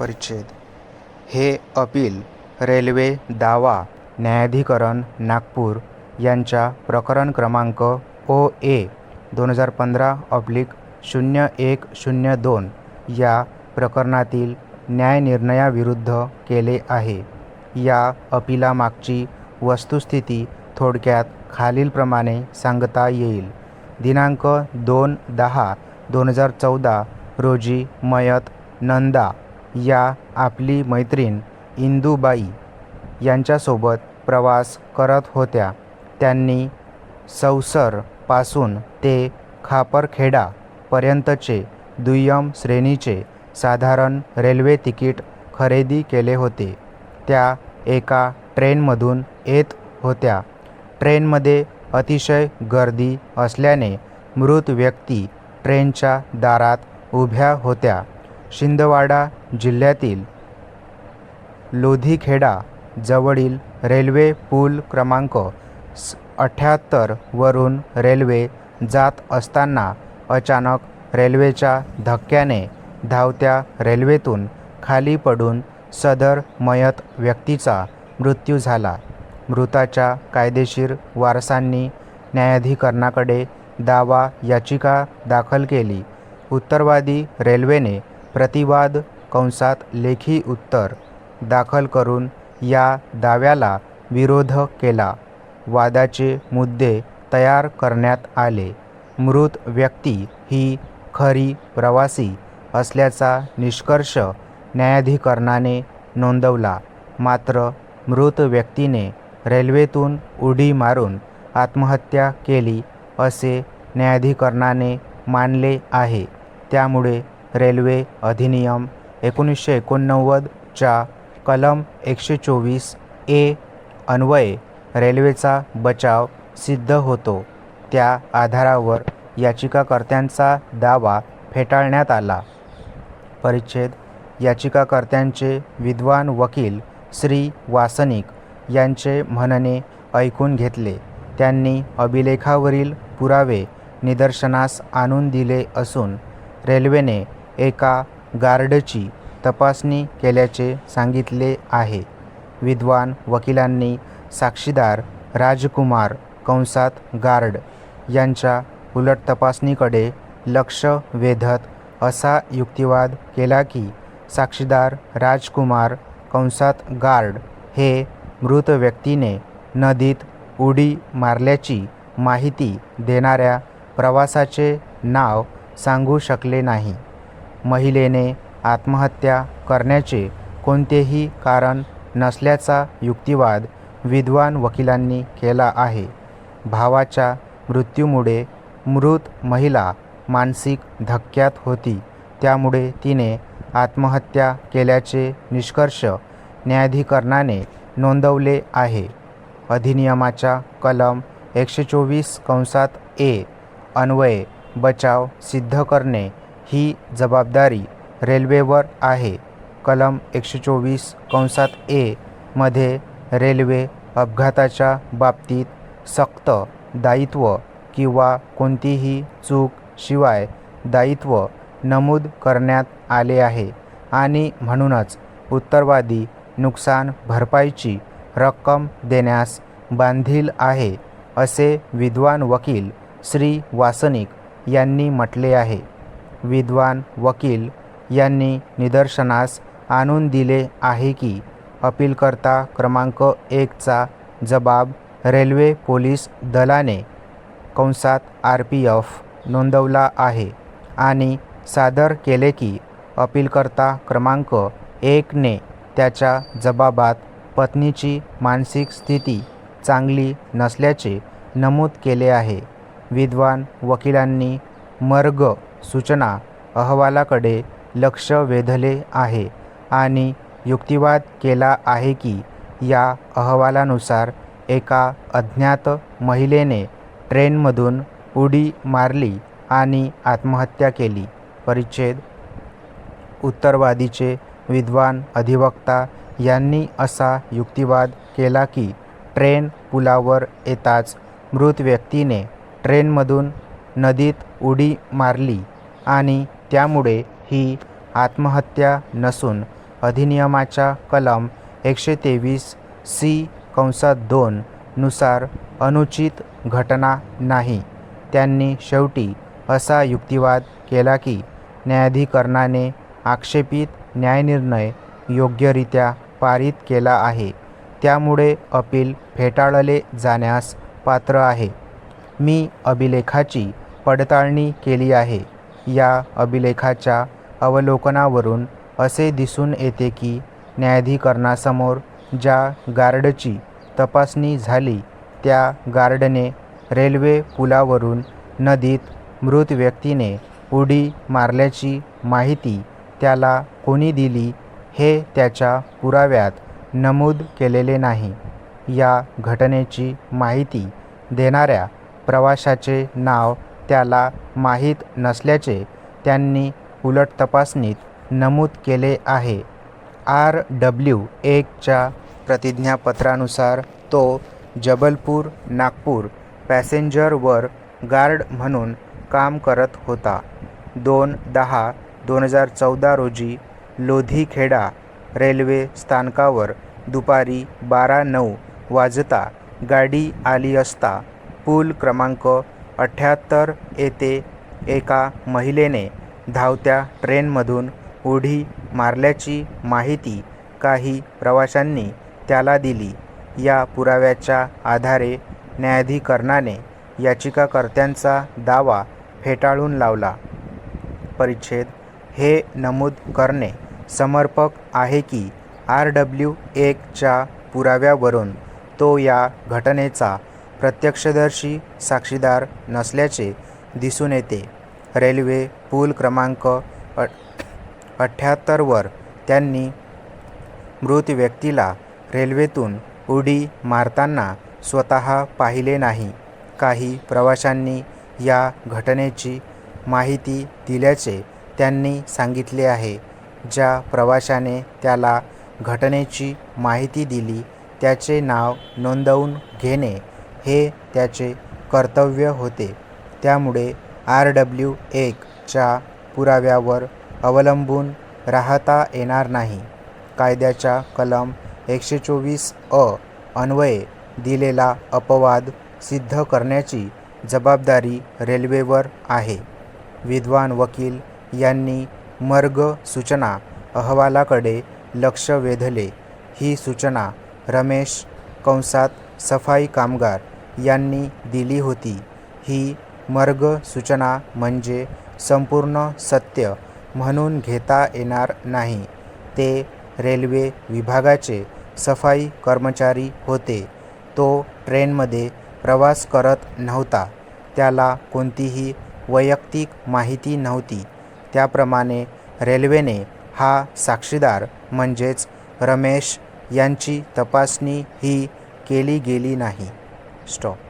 परिच्छेद. हे appeal railway दावा न्यायाधिकरण नागपूर यांच्या प्रकरण क्रमांक ओ ए दोन हजार पंधरा ऑब्लिक शून्य एक शून्य दोन या प्रकरणातील न्यायनिर्णयाविरुद्ध केले आहे. या अपिलामागची वस्तुस्थिती थोडक्यात खालीलप्रमाणे सांगता येईल. दिनांक दोन दहा दोन हजार चौदा रोजी मयत नंदा या आपली मैत्रीण इंदूबाई यांच्यासोबत प्रवास करत होत्या. त्यांनी सौसरपासून ते खापरखेडापर्यंतचे दुय्यम श्रेणीचे साधारण रेल्वे तिकीट खरेदी केले होते. त्या एका ट्रेनमधून येत होत्या. ट्रेनमध्ये अतिशय गर्दी असल्याने मृत व्यक्ती ट्रेनच्या दारात उभ्या होत्या. शिंदवाडा जिल्ह्यातील लोधीखेडा जवळील रेल्वे पूल क्रमांक स अठ्ठ्याहत्तरवरून रेल्वे जात असताना अचानक रेल्वेच्या धक्क्याने धावत्या रेल्वेतून खाली पडून सदर मयत व्यक्तीचा मृत्यू झाला. मृताच्या कायदेशीर वारसांनी न्यायाधिकरणाकडे दावा याचिका दाखल केली. उत्तरवादी रेल्वेने प्रतिवाद कंसात लेखी उत्तर दाखल करून या दाव्याला विरोध केला. वादाचे मुद्दे तयार करण्यात आले. मृत व्यक्ती ही खरी प्रवासी असल्याचा निष्कर्ष न्यायाधिकरणाने नोंदवला. मात्र मृत व्यक्तीने रेल्वेतून उडी मारून आत्महत्या केली असे न्यायाधिकरणाने मानले आहे. त्यामुळे रेल्वे अधिनियम एकोणीसशे एकोणनव्वदच्या कलम एकशे चोवीस ए अन्वये रेल्वेचा बचाव सिद्ध होतो. त्या आधारावर याचिकाकर्त्यांचा दावा फेटाळण्यात आला. परिच्छेद याचिकाकर्त्यांचे विद्वान वकील श्री वासनिक यांचे म्हणणे ऐकून घेतले. त्यांनी अभिलेखावरील पुरावे निदर्शनास आणून दिले असून रेल्वेने एका गार्डची तपासणी केल्याचे सांगितले आहे. विद्वान वकिलांनी साक्षीदार राजकुमार कंसात गार्ड यांच्या उलट तपासणीकडे लक्ष वेधत असा युक्तिवाद केला की साक्षीदार राजकुमार कंसात गार्ड हे मृत व्यक्तीने नदीत उडी मारल्याची माहिती देणाऱ्या प्रवासाचे नाव सांगू शकले नाही. महिलेने आत्महत्या करण्याचे कोणतेही कारण नसल्याचा युक्तिवाद विद्वान वकिलांनी केला आहे. भावाच्या मृत्यूमुळे मृत महिला मानसिक धक्क्यात होती. त्यामुळे तिने आत्महत्या केल्याचे निष्कर्ष न्यायाधिकरणाने नोंदवले आहे. अधिनियमाच्या कलम एकशे चोवीस कंसात ए अन्वये बचाव सिद्ध करणे ही जबाबदारी रेल्वेवर आहे. कलम एकशे चोवीस कंसात ए मध्ये रेल्वे अपघाताच्या बाबतीत सक्त दायित्व किंवा कोणतीही चूक शिवाय दायित्व नमूद करण्यात आले आहे आणि म्हणूनच उत्तरवादी नुकसान भरपाईची रक्कम देण्यास बांधील आहे असे विद्वान वकील श्री वासनिक यांनी म्हटले आहे. विद्वान वकील यांनी निदर्शनास आणून दिले आहे की अपीलकर्ता क्रमांक एकचा जबाब रेल्वे पोलीस दलाने कंसात आर पी एफ नोंदवला आहे आणि सादर केले की अपीलकर्ता क्रमांक एकने त्याच्या जबाबात पत्नीची मानसिक स्थिती चांगली नसल्याचे नमूद केले आहे. विद्वान वकिलांनी मर्ग सूचना अहवालाकडे लक्ष वेधले आहे आणि युक्तिवाद केला आहे की या अहवालानुसार एका अज्ञात महिलेने ट्रेनमधून उडी मारली आणि आत्महत्या केली. परिच्छेद. उत्तरवादीचे विद्वान अधिवक्ता यांनी असा युक्तिवाद केला की ट्रेन पुलावर येताच मृत व्यक्तीने ट्रेनमधून नदीत उडी मारली आणि त्यामुळे ही आत्महत्या नसून अधिनियमाच्या कलम एकशे तेवीस सी कंसात दोन नुसार अनुचित घटना नाही. त्यांनी शेवटी असा युक्तिवाद केला की न्यायाधिकरणाने आक्षेपित न्यायनिर्णय योग्यरित्या पारित केला आहे. त्यामुळे अपील फेटाळले जाण्यास पात्र आहे. मी अभिलेखाची पडताळणी केली आहे. या अभिलेखाच्या अवलोकनावरून असे दिसून येते की न्यायाधिकरणासमोर ज्या गार्डची तपासणी झाली त्या गार्डने रेल्वे पुलावरून नदीत मृत व्यक्तीने उडी मारल्याची माहिती त्याला कोणी दिली हे त्याच्या पुराव्यात नमूद केलेले नाही. या घटनेची माहिती देणाऱ्या प्रवाशाचे नाव त्याला माहीत नसल्याचे त्यांनी उलट तपासणीत नमूद केले आहे. आर. डब्ल्यू. एकच्या प्रतिज्ञापत्रानुसार तो जबलपूर नागपूर पॅसेंजरवर गार्ड म्हणून काम करत होता. दोन दहा दोन हजार चौदा रोजी लोधीखेडा रेल्वे स्थानकावर दुपारी बारा नऊ वाजता गाडी आली असता पूल क्रमांक अठ्ठ्याहत्तर येथे एका महिलेने धावत्या ट्रेनमधून उडी मारल्याची माहिती काही प्रवाशांनी त्याला दिली. या पुराव्याच्या आधारे न्यायाधिकरणाने याचिकाकर्त्यांचा दावा फेटाळून लावला. परिच्छेद हे नमूद करणे समर्पक आहे की आर डब्ल्यू एकच्या पुराव्यावरून तो या घटनेचा प्रत्यक्षदर्शी साक्षीदार नसल्याचे दिसून येते. रेल्वे पूल क्रमांक अ अठ्ठ्याहत्तरवर त्यांनी मृत व्यक्तीला रेल्वेतून उडी मारताना स्वतः पाहिले नाही. काही प्रवाशांनी या घटनेची माहिती दिल्याचे त्यांनी सांगितले आहे. ज्या प्रवाशाने त्याला घटनेची माहिती दिली त्याचे नाव नोंदवून घेणे हे त्याचे कर्तव्य होते. त्यामुळे आर डब्ल्यू एकच्या पुराव्यावर अवलंबून राहता येणार नाही. कायद्याच्या कलम एकशे चोवीस अ अन्वये दिलेला अपवाद सिद्ध करण्याची जबाबदारी रेल्वेवर आहे. विद्वान वकील यांनी मर्ग सूचना अहवालाकडे लक्ष वेधले. ही सूचना रमेश कंसात सफाई कामगार यांनी दिली होती. ही मर्ग सूचना म्हणजे संपूर्ण सत्य म्हणून घेता येणार नाही. ते रेल्वे विभागाचे सफाई कर्मचारी होते. तो ट्रेनमध्ये प्रवास करत नव्हता. त्याला कोणतीही वैयक्तिक माहिती नव्हती. त्याप्रमाणे रेल्वेने हा साक्षीदार म्हणजेच रमेश यांची तपासणी ही केली गेली नाही. stop.